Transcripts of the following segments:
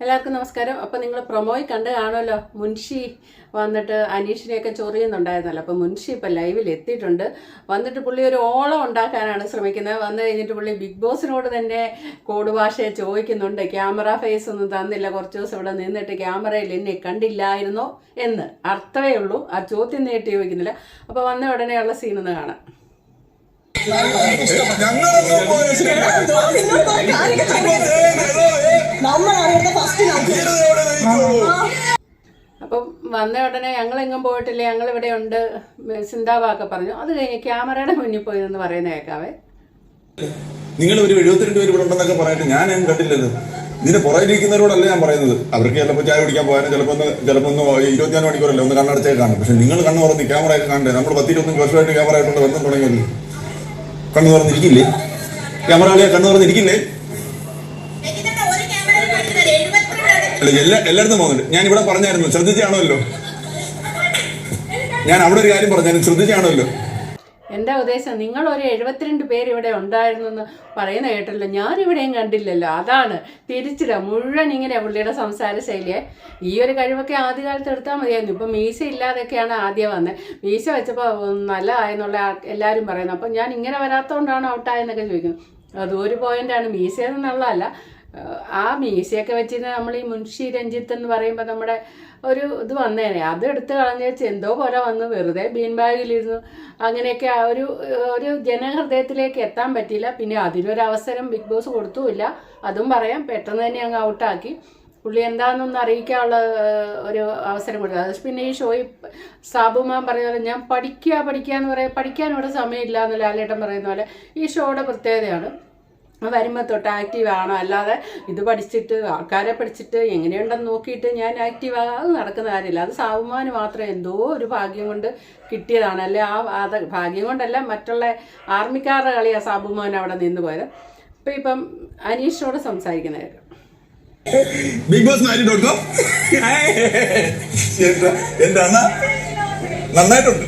എല്ലാവർക്കും നമസ്കാരം. അപ്പോൾ നിങ്ങൾ പ്രൊമോയിൽ കണ്ട് കാണുമല്ലോ. മുൻഷി വന്നിട്ട് അനീഷിനെയൊക്കെ ചൊറിയുന്നുണ്ടായിരുന്നല്ലോ. അപ്പോൾ മുൻഷി ഇപ്പോൾ ലൈവിൽ എത്തിയിട്ടുണ്ട്. വന്നിട്ട് പുള്ളി ഒരു ഓളം ഉണ്ടാക്കാനാണ് ശ്രമിക്കുന്നത്. വന്നു കഴിഞ്ഞിട്ട് പുള്ളി ബിഗ് ബോസിനോട് തന്നെ കോഡ് ഭാഷയെ ചോദിക്കുന്നുണ്ട്. ക്യാമറ ഫേസ് ഒന്നും തന്നില്ല. കുറച്ച് ദിവസം ഇവിടെ നിന്നിട്ട് ക്യാമറയിൽ എന്നെ കണ്ടില്ലായിരുന്നോ എന്ന്. അർത്ഥമേ ഉള്ളൂ. ആ ചോദ്യം നേരിട്ട് ചോദിക്കുന്നില്ല. അപ്പോൾ വന്ന ഉടനെയുള്ള സീനൊന്ന് കാണാം. ഞങ്ങളൊന്നും. നമ്മൾ ഫസ്റ്റ്? അപ്പം വന്ന ഉടനെ ഞങ്ങളെങ്ങും പോയിട്ടില്ല ഞങ്ങൾ ഇവിടെ ഉണ്ട് സിന്താബാക്കെ പറഞ്ഞു. അത് കഴിഞ്ഞ് ക്യാമറയുടെ മുന്നിൽ പോയി എന്ന് പറയുന്ന കേൾക്കാവേ നിങ്ങൾ ഒരു എഴുപത്തിരണ്ട് പേര് ഇവിടെ ഉണ്ടെന്നൊക്കെ പറയട്ടെ ഞാൻ ഞാൻ കണ്ടില്ലത് ഇതിന്റെ പുറകിലിരിക്കുന്നവരോടല്ല ഞാൻ പറയുന്നത്? അവർക്ക് ചിലപ്പോൾ ചായ കുടിക്കാൻ പോയാലും ചിലപ്പോൾ ഒന്ന് ചിലപ്പോൾ ഒന്ന് ഇരുപത്തിനാല് മണിക്കൂറല്ലേ ഒന്ന് കണ്ണടച്ചേ കാണും. പക്ഷെ നിങ്ങൾ കണ്ണു തുറന്ന് ക്യാമറ ഒക്കെ കാണണ്ടേ? നമ്മൾ പത്തിരുപത്തഞ്ച് വർഷമായിട്ട് ക്യാമറ ആയിട്ടുള്ള ബന്ധം തുടങ്ങിയല്ലേ കണ്ണു തുറന്നിരിക്കില്ലേ? ക്യാമറ ആളിയെ കണ്ണു തുറന്നിരിക്കില്ലേ ഒരു ക്യാമറയിൽ കാണിക്കുന്നത് എഴുപത്തിരണ്ട് അല്ല എല്ലാ എല്ലായിടത്തും പോകുന്നുണ്ട്. ഞാൻ ഇവിടെ പറഞ്ഞായിരുന്നു ശ്രദ്ധിച്ചാണല്ലോ. ഞാൻ അവിടെ ഒരു കാര്യം പറഞ്ഞായിരുന്നു ശ്രദ്ധിച്ചാണല്ലോ. എന്റെ ഉദ്ദേശം? നിങ്ങൾ ഒരു എഴുപത്തിരണ്ട് പേര് ഇവിടെ ഉണ്ടായിരുന്നു എന്ന് പറയുന്ന കേട്ടല്ലോ. ഞാൻ ഇവിടെയും കണ്ടില്ലല്ലോ. അതാണ് തിരിച്ചില്ല മുഴുവൻ ഇങ്ങനെ പുള്ളിയുടെ സംസാര ശൈലിയെ. ഈ ഒരു കഴിവൊക്കെ ആദ്യകാലത്ത് എടുത്താൽ മതിയായിരുന്നു. ഇപ്പം മീശ ഇല്ലാതൊക്കെയാണ് ആദ്യം വന്നത് മീശ വെച്ചപ്പോൾ നല്ലതായെന്നുള്ള എല്ലാവരും പറയുന്നത് അപ്പം ഞാൻ ഇങ്ങനെ വരാത്തതുകൊണ്ടാണ് ഔട്ടായെന്നൊക്കെ ചോദിക്കുന്നത് അതൊരു ഒരു പോയിന്റാണ് മീശ എന്നുള്ളതല്ല ആ മീശയൊക്കെ വെച്ചിട്ട് നമ്മൾ ഈ മുൻഷി രഞ്ജിത്ത് എന്ന് പറയുമ്പോൾ നമ്മുടെ ഒരു ഇത് വന്നേനെ. അത് എടുത്ത് കളഞ്ഞേച്ച് എന്തോ പോലെ വന്ന്. വെറുതെ ബീൻ ബാഗിലിരുന്നു. അങ്ങനെയൊക്കെ ഒരു ഒരു ജനഹൃദയത്തിലേക്ക് എത്താൻ പറ്റിയില്ല. പിന്നെ അതിനൊരു അവസരം ബിഗ് ബോസ് കൊടുത്തുമില്ല. അതും പറയാം. പെട്ടെന്ന് തന്നെ അങ്ങ് ഔട്ടാക്കി. പുള്ളി എന്താണെന്നൊന്ന് അറിയിക്കാനുള്ള ഒരു അവസരം കൊടുത്തു. അത് പിന്നെ ഈ ഷോയിൽ സാബുമാൻ പറഞ്ഞ പോലെ ഞാൻ പഠിക്കുക പഠിക്കുക എന്ന് പറയാം. പഠിക്കാൻ ഇവിടെ സമയമില്ല എന്ന് ലാലേട്ടൻ പറയുന്ന പോലെ ഈ ഷോയുടെ പ്രത്യേകതയാണ്. വരുമ്പോൾ തൊട്ട് ആക്റ്റീവ് ആണോ? അല്ലാതെ ഇത് പഠിച്ചിട്ട് ആൾക്കാരെ പഠിച്ചിട്ട് എങ്ങനെയുണ്ടെന്ന് നോക്കിയിട്ട് ഞാൻ ആക്റ്റീവ് ആകാതെ നടക്കുന്ന കാര്യമില്ല. അത് സാവുമാന് മാത്രം എന്തോ ഒരു ഭാഗ്യം കൊണ്ട് കിട്ടിയതാണ്. അല്ലെ? ആ അത് ഭാഗ്യം കൊണ്ടല്ല മറ്റുള്ള ആർമിക്കാരുടെ കളിയാ സാബുമാൻ അവിടെ നിന്ന് പോയത്. അപ്പം ഇപ്പം അനീഷിനോട് സംസാരിക്കുന്ന കാര്യം നന്നായിട്ടുണ്ട്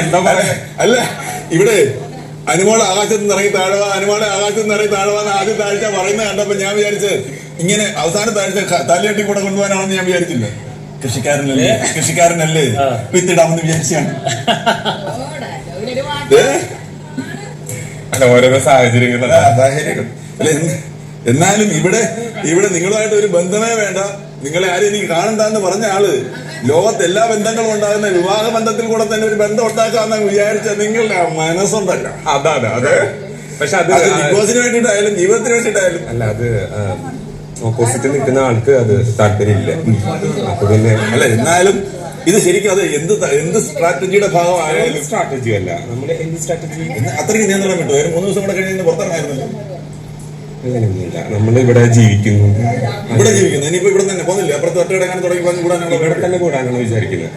എന്താ പറയാ അല്ല ഇവിടെ അനുമോളെ ആകാശത്ത് നിന്ന് ഇറങ്ങി താഴവ അനുമോളെ ആകാശത്ത് നിന്ന് ഇറങ്ങി താഴവാന്ന് ആദ്യം താഴ്ച പറയുന്നത് കണ്ടപ്പോ ഞാൻ വിചാരിച്ച് ഇങ്ങനെ അവസാന താഴ്ച തലയട്ടി കൂടെ കൊണ്ടുപോകാനാണെന്ന് ഞാൻ വിചാരിച്ചില്ല? കൃഷിക്കാരനല്ലേ? കൃഷിക്കാരനല്ലേ? വിത്തിടാമെന്ന് വിചാരിച്ചാണ്? അല്ല ഓരോരോ സാഹചര്യങ്ങൾ ആ, സാഹചര്യങ്ങൾ. അല്ല, എന്ന്- എന്നാലും ഇവിടെ ഇവിടെ നിങ്ങളുമായിട്ട് ഒരു ബന്ധമേ വേണ്ട. നിങ്ങളെ ആരും എനിക്ക് കാണണ്ടെന്ന് പറഞ്ഞ ആൾ ലോകത്ത് എല്ലാ ബന്ധങ്ങളും ഉണ്ടാകുന്ന വിവാഹ ബന്ധത്തിൽ കൂടെ തന്നെ ഒരു ബന്ധം ഉണ്ടാക്കാന്ന് വിചാരിച്ച നിങ്ങളുടെ മനസ്സുണ്ടല്ല. അതാണ് അത്. പക്ഷെ അത് ബിഗ് ബോസിന് വേണ്ടിയിട്ടായാലും ജീവിതത്തിന് വേണ്ടിട്ടായാലും അല്ല അത് ഓപ്പോസിറ്റ് നിൽക്കുന്ന ആൾക്ക് അത് താല്പര്യമില്ല. അപ്പൊ പിന്നെ അല്ല എന്നാലും ഇത് ശരിക്കും അത് എന്ത് എന്ത് സ്ട്രാറ്റജിയുടെ ഭാഗമായാലും സ്ട്രാറ്റജി അല്ല. നമ്മുടെ എന്ത് സ്ട്രാറ്റജി അത്രയും അത്രയ്ക്ക് നിയന്ത്രണം കിട്ടും. ഒരു മൂന്ന് ദിവസം കൂടെ കഴിഞ്ഞ് പുറത്തിറങ്ങായിരുന്നു അങ്ങനെയൊന്നുമില്ല. നമ്മൾ ഇവിടെ ജീവിക്കുന്നു. ഇവിടെ ജീവിക്കുന്നു. ഇനിയിപ്പോ ഇവിടെ തന്നെ പോകുന്നില്ല? അപ്പുറത്ത് ഒറ്റയിടങ്ങനെ തുടങ്ങി പറഞ്ഞ് ഇവിടെ തന്നെ കൂടാനാണോ വിചാരിക്കുന്നത്.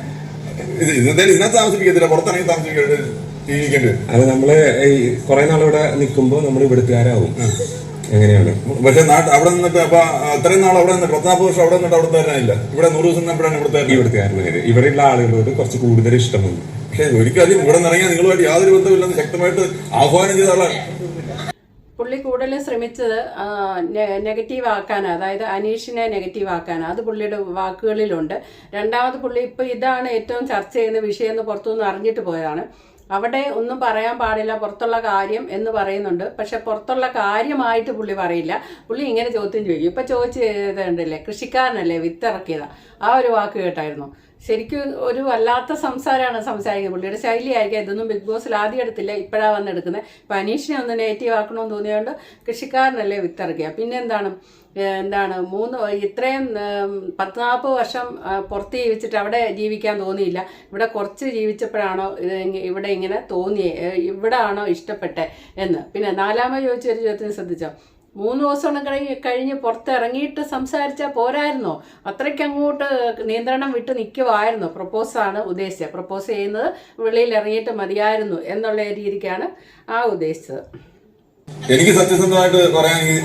ഇതിനകത്ത് ജീവിക്കേണ്ടി അത് നമ്മൾ ഈ കുറെ നാൾ ഇവിടെ നിൽക്കുമ്പോ നമ്മൾ ഇവിടുത്തുകാരാവും. എങ്ങനെയാണ്? പക്ഷെ നാട്ട് അവിടെ നിന്നിട്ട് അപ്പൊ അത്രയും നാൾ അവിടെ നിന്നിട്ട് പത്താപ്പ് വർഷം അവിടെ നിന്നിട്ട് അവിടെ തരാനില്ല ഇവിടെ നൂറ് ദിവസം നിന്നപ്പോഴാണ് ഇവിടെ തരുന്നത് ഇവിടുത്തുകാരനായത് ഇവിടെയുള്ള ആളുകളോട് കുറച്ച് കൂടുതൽ ഇഷ്ടമുണ്ട്. പക്ഷെ ഒരിക്കലും ഇവിടെ നിറങ്ങിയാൽ നിങ്ങളുമായിട്ട് യാതൊരു ബന്ധമില്ലെന്ന് ശക്തമായിട്ട് ആഹ്വാനം ചെയ്ത ആളാണ്. പുള്ളി കൂടുതൽ ശ്രമിച്ചത് നെഗറ്റീവ് ആക്കാനാണ് അതായത് അനീഷിനെ നെഗറ്റീവ് ആക്കാനാണ് അത് പുള്ളിയുടെ വാക്കുകളിലുണ്ട്. രണ്ടാമത് പുള്ളി ഇപ്പോൾ ഇതാണ് ഏറ്റവും ചർച്ച ചെയ്യുന്ന വിഷയം എന്ന് പുറത്തുനിന്ന് അറിഞ്ഞിട്ട് പോയതാണ്. അവിടെ ഒന്നും പറയാൻ പാടില്ല പുറത്തുള്ള കാര്യം എന്ന് പറയുന്നുണ്ട്. പക്ഷെ പുറത്തുള്ള കാര്യമായിട്ട് പുള്ളി പറയില്ല. പുള്ളി ഇങ്ങനെ ചോദ്യം ചോദിക്കും. ഇപ്പം ചോദിച്ചതല്ലേ കൃഷിക്കാരനല്ലേ വിത്തിറക്കിയതാണ് ആ ഒരു വാക്ക് കേട്ടായിരുന്നു. ശരിക്കും ഒരു വല്ലാത്ത സംസാരമാണ് സംസാരിക്കുന്നത്. പുള്ളിയുടെ ശൈലിയായിരിക്കും. ഇതൊന്നും ബിഗ് ബോസിൽ ആദ്യം എടുത്തില്ല ഇപ്പോഴാണ് വന്നെടുക്കുന്നത്. ഇപ്പം അനീഷിനെ ഒന്ന് നെഗറ്റീവ് ആക്കണമെന്ന് തോന്നിയതുകൊണ്ട് കൃഷിക്കാരനല്ലേ വിത്തിറക്കുക. പിന്നെ എന്താണ്? എന്താണ്? മൂന്ന് ഇത്രയും പത്ത് നാൽപ്പത് വർഷം പുറത്ത് ജീവിച്ചിട്ട് അവിടെ ജീവിക്കാൻ തോന്നിയില്ല. ഇവിടെ കുറച്ച് ജീവിച്ചപ്പോഴാണോ ഇവിടെ ഇങ്ങനെ തോന്നിയേ? ഇവിടെ ആണോ ഇഷ്ടപ്പെട്ടെ എന്ന്. പിന്നെ നാലാമത് ചോദിച്ചൊരു ചോദ്യത്തിന് ശ്രദ്ധിച്ചോ? മൂന്ന് ദിവസം കഴിഞ്ഞ് കഴിഞ്ഞ് പുറത്തിറങ്ങിയിട്ട് സംസാരിച്ചാൽ പോരായിരുന്നോ? അത്രയ്ക്ക് അങ്ങോട്ട് നിയന്ത്രണം വിട്ട് നിൽക്കുമായിരുന്നു പ്രപ്പോസാണ് ഉദ്ദേശിച്ചത്. പ്രപ്പോസ് ചെയ്യുന്നത് വെളിയിൽ ഇറങ്ങിയിട്ട് മതിയായിരുന്നു എന്നുള്ള രീതിക്കാണ് ആ ഉദ്ദേശിച്ചത്. എനിക്ക് സത്യസന്ധമായിട്ട് പറയാനെങ്കിൽ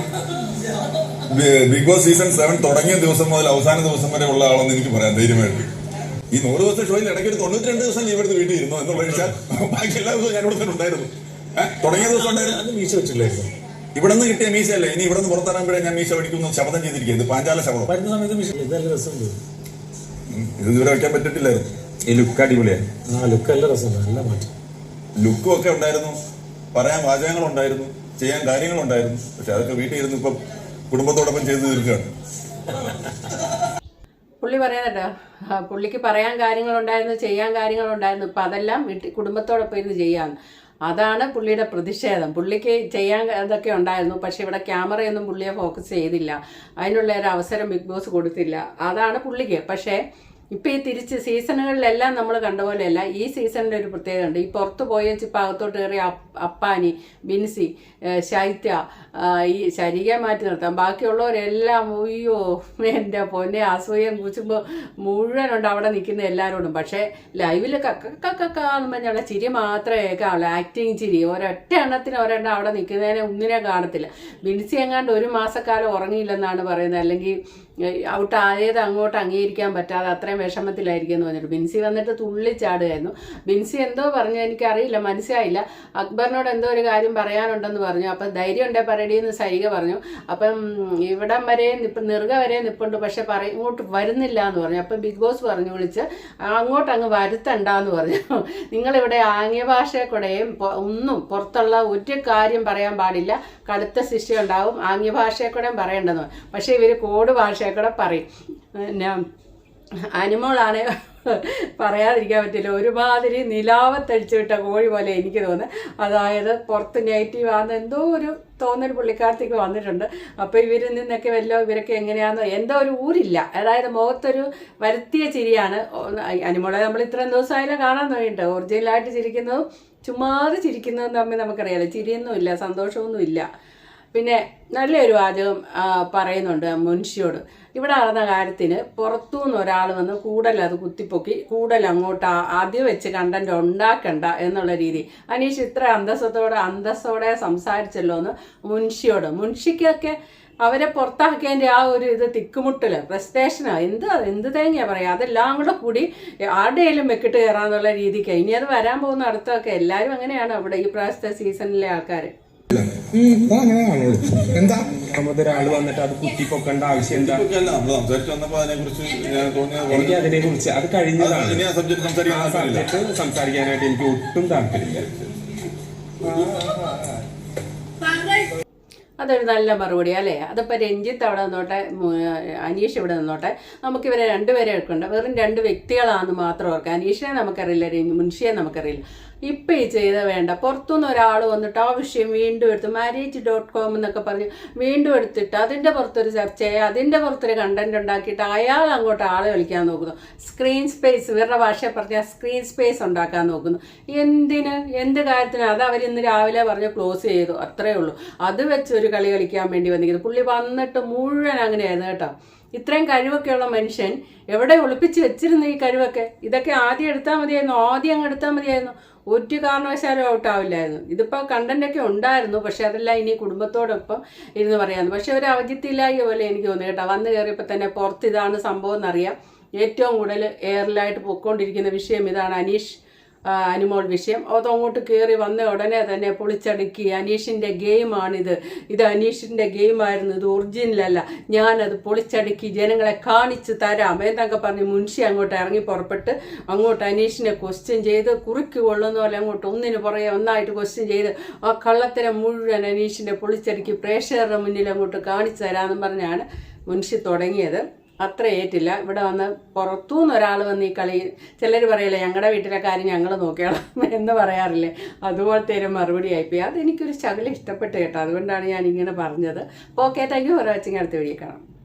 ബിഗ് ബോസ് സീസൺ സെവൻ തുടങ്ങിയ ദിവസം മുതൽ അവസാന ദിവസം വരെ ഉള്ള ആളെന്ന് എനിക്ക് പറയാം ധൈര്യമായിട്ട്. ഈ നൂറ് ദിവസം ഷോയിൽ ഇടയ്ക്ക് ഒരു തൊണ്ണൂറ്റി രണ്ട് ദിവസം ലീവ് എടുത്ത് വീട്ടിൽ ഇരുന്നു എന്നുള്ള വെച്ചാൽ ബാക്കി എല്ലാ ദിവസവും ഞാൻ ഇവിടെ തന്നെ ഉണ്ടായിരുന്നു. തുടങ്ങിയ ദിവസം ഉണ്ടായിരുന്നു. അത് വീഴ്ച വെച്ചില്ലായിരുന്നു. ഇവിടെ നിന്ന് കിട്ടിയ മീശയല്ലേ ഇനി ഇവിടെ നിന്ന് പുറത്തിറങ്ങുമ്പോഴേ ഞാൻ മീശ പഠിക്കുന്നു ശബ്ദം ചെയ്തിരിക്കുന്നത് ഇത് പാഞ്ചാല ശബ്ദം വരുന്ന സമയത്ത് മീശ ഇതെല്ലാം രസമുണ്ട്. ഇത് ഇതുവരെ വയ്ക്കാൻ പറ്റത്തില്ലായിരുന്നു ഈ ലുക്ക് അടിപൊളിയാണ് ആ ലുക്ക് എല്ലാം രസമുണ്ട്. നല്ല മാറ്റം. ലുക്കും ഒക്കെ ഉണ്ടായിരുന്നു. പറയാൻ വാചകങ്ങളുണ്ടായിരുന്നു. ചെയ്യാൻ കാര്യങ്ങളുണ്ടായിരുന്നു. പക്ഷെ അതൊക്കെ വീട്ടിൽ ഇരുന്ന് ഇപ്പം കുടുംബത്തോടൊപ്പം ചെയ്ത് തീർക്കുകയാണ്. പുള്ളി പറയാനല്ലോ. പുള്ളിക്ക് പറയാൻ കാര്യങ്ങളുണ്ടായിരുന്നു ചെയ്യാൻ കാര്യങ്ങളുണ്ടായിരുന്നു. ഇപ്പം അതെല്ലാം വീട്ടിൽ കുടുംബത്തോടൊപ്പം ഇരുന്ന് ചെയ്യാന്ന് അതാണ് പുള്ളിയുടെ പ്രതിഷേധം. പുള്ളിക്ക് ചെയ്യാൻ ഇതൊക്കെ ഉണ്ടായിരുന്നു. പക്ഷെ ഇവിടെ ക്യാമറയൊന്നും പുള്ളിയെ ഫോക്കസ് ചെയ്തില്ല. അതിനുള്ള ഒരു അവസരം ബിഗ് ബോസ് കൊടുത്തില്ല. അതാണ് പുള്ളിക്ക്. പക്ഷേ ഇപ്പം ഈ തിരിച്ച് സീസണുകളിലെല്ലാം നമ്മൾ കണ്ട പോലെയല്ല ഈ സീസണിന്റെ ഒരു പ്രത്യേകത ഉണ്ട് ഈ പുറത്ത് പോയ ഇപ്പം അകത്തോട്ട് കയറിയ അപ്പാനി ബിൻസി ശൈത്യ ഈ ശരീരം മാറ്റി നിർത്താം. ബാക്കിയുള്ളവരെല്ലാം അയ്യോ എന്റെ പൊന്നെ അസൂയം കുച്ചുമ്പോൾ മുഴുവനുണ്ട് അവിടെ നിൽക്കുന്ന എല്ലാവരോടും. പക്ഷേ ലൈവിൽ കക്കാന്ന് പറഞ്ഞുള്ള ചിരി മാത്രമേ കേൾക്കാവുള്ളൂ ആക്ടിങ് ചിരി. ഒരൊറ്റ എണ്ണത്തിന് ഒരെണ്ണം അവിടെ നിൽക്കുന്നതിനെ ഒന്നിനെ കാണത്തില്ല. ബിൻസി എങ്ങാണ്ട് ഒരു മാസക്കാലം ഉറങ്ങിയില്ലെന്നാണ് പറയുന്നത്. അല്ലെങ്കിൽ ഔട്ട് ആയത് അങ്ങോട്ട് അംഗീകരിക്കാൻ പറ്റാതെ അത്രയും വിഷമത്തിലായിരിക്കും എന്ന് പറഞ്ഞിട്ട് ബിൻസി വന്നിട്ട് തുള്ളിച്ചാടുകയായിരുന്നു ബിൻസി എന്തോ പറഞ്ഞു എനിക്കറിയില്ല മനസ്സിലായില്ല. അക്ബറിനോട് എന്തോ ഒരു കാര്യം പറയാനുണ്ടെന്ന് പറഞ്ഞു. അപ്പം ധൈര്യം ഉണ്ടേ പറയടിയെന്ന് സൈക പറഞ്ഞു. അപ്പം ഇവിടം വരെ നിപ്പ് നെറുക വരെ നിപ്പുണ്ട് പക്ഷെ പറ ഇങ്ങോട്ട് വരുന്നില്ല എന്ന് പറഞ്ഞു. അപ്പം ബിഗ് ബോസ് പറഞ്ഞു വിളിച്ച് അങ്ങോട്ട് അങ്ങ് വരുത്തണ്ടെന്ന് പറഞ്ഞു. നിങ്ങളിവിടെ ആംഗ്യ ഭാഷയെക്കൂടെയും ഒന്നും പുറത്തുള്ള ഒരു കാര്യം പറയാൻ പാടില്ല. കടുത്ത ശിക്ഷ ഉണ്ടാവും ആംഗ്യ ഭാഷയെക്കൂടെയും പറയേണ്ടെന്ന് പക്ഷേ ഇവർ കോഡ് ഭാഷയെ കൂടെ പറയും. പിന്നെ അനിമോളാണ് പറയാതിരിക്കാൻ പറ്റില്ല. ഒരുമാതിരി നിലാവത്തടിച്ചു വിട്ട കോഴി പോലെ എനിക്ക് തോന്നുന്നു. അതായത് പുറത്ത് നെഗറ്റീവ് ആകുന്ന എന്തോ ഒരു തോന്നൽ പുള്ളിക്കാരത്തേക്ക് വന്നിട്ടുണ്ട്. അപ്പോൾ ഇവരിൽ നിന്നൊക്കെ വല്ലോ ഇവരൊക്കെ എങ്ങനെയാണെന്നോ എന്തോ ഒരു ഊരില്ല. അതായത് മുഖത്തൊരു വരുത്തിയ ചിരിയാണ്. അനിമോളെ നമ്മൾ ഇത്രയും ദിവസമായാലും കാണാൻ തുടങ്ങിയിട്ട്. ഒറിജിനലായിട്ട് ചിരിക്കുന്നതും ചുമ്മാതെ ചിരിക്കുന്നതും തമ്മിൽ നമുക്കറിയാലോ. ചിരിയൊന്നുമില്ല സന്തോഷമൊന്നുമില്ല. പിന്നെ നല്ലൊരു വാചകം പറയുന്നുണ്ട് മുൻഷിയോട്. ഇവിടെ നടന്ന കാര്യത്തിന് പുറത്തുനിന്ന് ഒരാൾ വന്ന് കൂടൽ അത് കുത്തിപ്പൊക്കി കൂടൽ അങ്ങോട്ട് ആദ്യം വെച്ച് കണ്ടന്റ് ഉണ്ടാക്കണ്ട എന്നുള്ള രീതി. അനീഷ് ഇത്ര അന്തസ്സത്തോടെ അന്തസ്സോടെ സംസാരിച്ചല്ലോ എന്ന് മുൻഷിയോട്. മുൻഷിക്കൊക്കെ അവരെ പുറത്താക്കിയതിന്റെ ആ ഒരു ഇത് തിക്കുമുട്ടൽ പ്രസ്റ്റേഷനോ എന്ത് എന്ത് തേങ്ങയാ പറയാ? അതെല്ലാം കൂടെ കൂടി ആരുടെയും വെക്കിട്ട് കയറാന്നുള്ള രീതിക്ക്. ഇനി അത് വരാൻ പോകുന്ന അടുത്തൊക്കെ എല്ലാവരും അങ്ങനെയാണ് അവിടെ ഈ പ്രാവശ്യത്തെ സീസണിലെ ആൾക്കാർ അങ്ങനെ കാണുള്ളൂ എന്താ? നമുക്ക് ഒരാൾ വന്നിട്ട് അത് കുത്തിപ്പൊക്കേണ്ട ആവശ്യം എന്താ? എനിക്ക് അതിനെ കുറിച്ച് അത് കഴിഞ്ഞതാണ്. ആ സബ്ജക്ട്. സംസാരിക്കാനായിട്ട് എനിക്ക് ഒട്ടും താല്പര്യമില്ല. അതൊരു നല്ല മറുപടി അല്ലേ? അതിപ്പോൾ രഞ്ജിത്ത് അവിടെ നിന്നോട്ടെ അനീഷ് ഇവിടെ നിന്നോട്ടെ നമുക്ക് ഇവരെ രണ്ടുപേരെ എടുക്കണ്ട. വെറും രണ്ട് വ്യക്തികളാണെന്ന് മാത്രം ഓർക്കുക അനീഷിനെ നമുക്കറിയില്ല മുൻഷിയെ നമുക്കറിയില്ല. ഇപ്പം ഈ ചെയ്ത വേണ്ട. പുറത്തുനിന്ന് ഒരാൾ വന്നിട്ട് ആ വിഷയം വീണ്ടും എടുത്ത് മാരേജ് ഡോട്ട് കോം എന്നൊക്കെ പറഞ്ഞ് വീണ്ടും എടുത്തിട്ട് അതിന്റെ പുറത്തൊരു ചർച്ചയെ അതിന്റെ പുറത്തൊരു കണ്ടന്റ് ഉണ്ടാക്കിയിട്ട് അയാൾ അങ്ങോട്ട് ആളെ വിളിക്കാൻ നോക്കുന്നു. സ്ക്രീൻ സ്പേസ് ഇവരുടെ ഭാഷ പറഞ്ഞാൽ സ്ക്രീൻ സ്പേസ് ഉണ്ടാക്കാൻ നോക്കുന്നു. എന്തിന്? എന്ത് കാര്യത്തിന്? അത് അവർ ഇന്ന് രാവിലെ പറഞ്ഞ് ക്ലോസ് ചെയ്തു. അത്രേ ഉള്ളൂ. അത് വെച്ച് ഒരു കളി കളിക്കാൻ വേണ്ടി വന്നിരിക്കുന്നു. പുള്ളി വന്നിട്ട് മുഴുവൻ അങ്ങനെയായിരുന്നു കേട്ടോ. ഇത്രയും കഴിവൊക്കെയുള്ള മനുഷ്യൻ എവിടെ ഒളിപ്പിച്ച് വെച്ചിരുന്നു ഈ കഴിവൊക്കെ? ഇതൊക്കെ ആദ്യം എടുത്താൽ മതിയായിരുന്നു. ആദ്യം അങ്ങ് എടുത്താൽ മതിയായിരുന്നു. ഒരു കാരണവശാലും ഔട്ടാവില്ലായിരുന്നു. ഇതിപ്പോൾ കണ്ടന്റൊക്കെ ഉണ്ടായിരുന്നു പക്ഷെ അതെല്ലാം ഇനി കുടുംബത്തോടൊപ്പം ഇരുന്ന് പറയാമെന്ന് പക്ഷെ ഒരു അവജിത്തില്ലായ പോലെ എനിക്ക് തോന്നി കേട്ടോ. വന്ന് കയറിയപ്പോൾ തന്നെ പുറത്ത് ഇതാണ് സംഭവം എന്നറിയാം. ഏറ്റവും കൂടുതൽ എയറിലായിട്ട് പൊക്കോണ്ടിരിക്കുന്ന വിഷയം ഇതാണ് അനീഷ്. അനിമോൾ വിഷയം. അത് അങ്ങോട്ട് കയറി വന്ന ഉടനെ തന്നെ പൊളിച്ചടുക്കി. അനീഷിന്റെ ഗെയിമാണിത് ഇത് അനീഷിന്റെ ഗെയിമായിരുന്നു ഇത് ഒറിജിനലല്ല ഞാനത് പൊളിച്ചടുക്കി. ജനങ്ങളെ കാണിച്ചു തരാം എന്നൊക്കെ പറഞ്ഞ് മുൻഷി അങ്ങോട്ട് ഇറങ്ങി പുറപ്പെട്ട് അങ്ങോട്ട് അനീഷിനെ ക്വസ്റ്റ്യൻ ചെയ്ത് കുറുക്കി കൊള്ളുന്ന പോലെ അങ്ങോട്ട് ഒന്നിന് പുറകെ ഒന്നായിട്ട് ക്വസ്റ്റ്യൻ ചെയ്ത് ആ കള്ളത്തിനെ മുഴുവൻ അനീഷിന്റെ പൊളിച്ചടുക്കി പ്രേക്ഷകരുടെ മുന്നിൽ അങ്ങോട്ട് കാണിച്ചു തരാമെന്നും പറഞ്ഞാണ് മുൻഷി തുടങ്ങിയത്. അത്ര ഏറ്റില്ല. ഇവിടെ വന്ന് പുറത്തുനിന്ന് ഒരാൾ വന്ന് ഈ കളി ചിലർ പറയില്ലേ ഞങ്ങളുടെ വീട്ടിലെ കാര്യം ഞങ്ങൾ നോക്കിയോളാം എന്ന് പറയാറില്ലേ. അതുപോലത്തെ ഒരു മറുപടി ആയിപ്പോയി. അതെനിക്കൊരു ശകലം ഇഷ്ടപ്പെട്ട് കേട്ടോ. അതുകൊണ്ടാണ് ഞാൻ ഇങ്ങനെ പറഞ്ഞത്. Okay thank you for watching. അടുത്ത വീഡിയോ കാണാം.